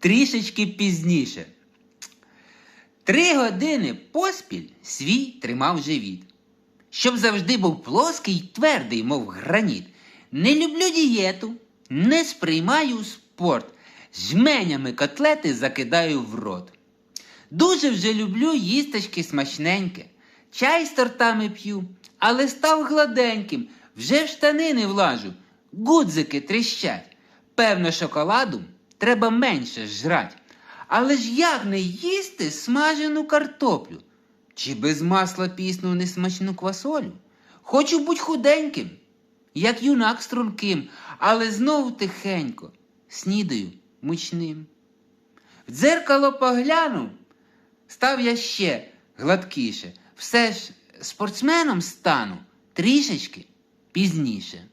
трішечки пізніше. Три години поспіль свій тримав живіт. Щоб завжди був плоский твердий, мов граніт. Не люблю дієту, не сприймаю спорт. Жменями котлети закидаю в рот. Дуже вже люблю їсточки смачненьке. Чай з тортами п'ю, але став гладеньким, вже в штани не влажу, гудзики тріщать. Певно, шоколаду треба менше жрать. Але ж як не їсти смажену картоплю? Чи без масла пісну несмачну квасолю? Хочу бути худеньким, як юнак струнким, але знов тихенько, снідаю мучним. В дзеркало поглянув, став я ще гладкіше. Все ж спортсменом стану трішечки пізніше.